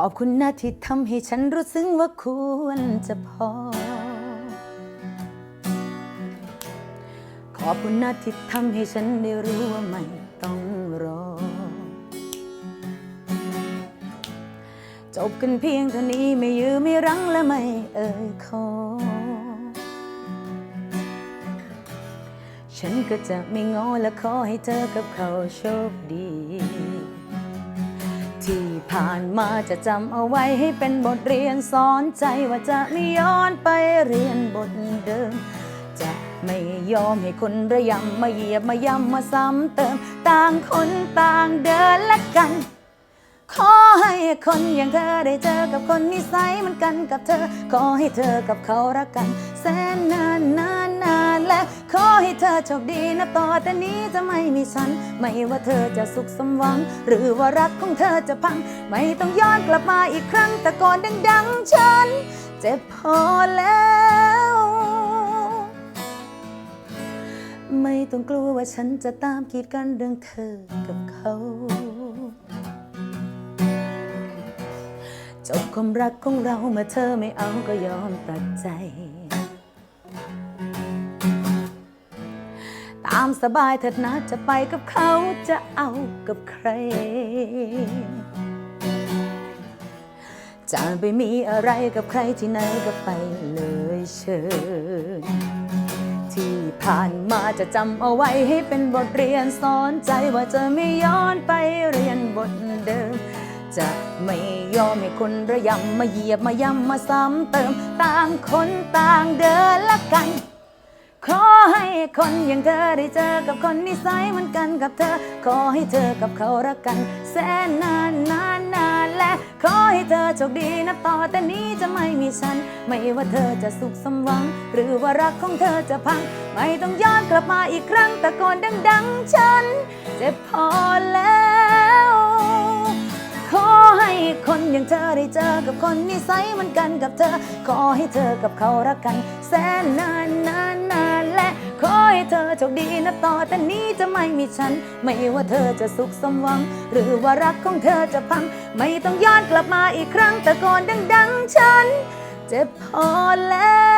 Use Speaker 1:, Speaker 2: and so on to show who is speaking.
Speaker 1: ขอบคุณนะที่ทำให้ฉันรู้สึกว่าควรจะพอ ขอบคุณนะที่ทำให้ฉันได้รู้ว่าไม่ต้องรอ จบกันเพียงเท่านี้ไม่ยื้อไม่รั้งและไม่เอ่ยขอ ฉันก็จะไม่งอและขอให้เธอกับเขาโชคดี ที่ผ่านมาจะจำเอาไว้ให้เป็นบทเรียนสอนใจว่าจะไม่ย้อนไปเรียนบทเดิม จะไม่ยอมให้คนระยำมาเหยียบมาย้ำมาซ้ำเติม ต่างคนต่างเดินและกัน ขอให้คนอย่างเธอได้เจอกับคนนิสัยเหมันกันกับเธอ ขอให้เธอกับเขารักกัน แสนนานนาน และขอให้เธอโชคดีนะต่อแต่นี้จะไม่มีฉัน ไม่ว่าเธอจะสุขสมหวัง หรือว่ารักของเธอจะพัง ไม่ต้องย้อนกลับมาอีกครั้งแต่ก่อนดังๆฉัน เจ็บพอแล้ว ไม่ต้องกลัวว่าฉันจะตามกีดกันเรื่องเธอกับเขาจบความรักของเราเมื่อเธอไม่เอาก็ยอมตัดใจามสบายเถิดนะจะไปกับเขาจะเอากับใคร จะไปมีอะไรกับใครที่ไหนก็ไปเลยเชิญ ที่ผ่านมาจะจำเอาไว้ให้เป็นบทเรียนสอนใจว่าจะไม่ย้อนไปเรียนบทเดิม จะไม่ยอมให้คนระยำมาเหยียบมาย้ำมาซ้ำเติม ต่างคนต่างเดินละกัน ขอให้คนอย่างเธอได้เจอกับคนนิสัยเหมือนกันกับเธอ ขอให้เธอกับเขารักกัน แสนนานนานนานและ ขอให้เธอโชคดีนะต่อแต่นี้จะไม่มีฉัน ไม่ว่าเธอจะสุขสมหวัง หรือว่ารักของเธอจะพัง ไม่ต้องย้อนกลับมาอีกครั้งแต่ก่อนดังๆ ฉันเจ็บพอแล้ว ขอให้คนอย่างเธอได้เจอกับคนนิสัยเหมือนกันกับเธอ ขอให้เธอกับเขารักกัน แสนนานนานน โชคดีนะต่อแต่นี้จะไม่มีฉัน ไม่ว่าเธอจะสุขสมหวัง หรือว่ารักของเธอจะพัง ไม่ต้องย้อนกลับมาอีกครั้งแต่ก่อนดัง ๆ ฉัน เจ็บพอแล้ว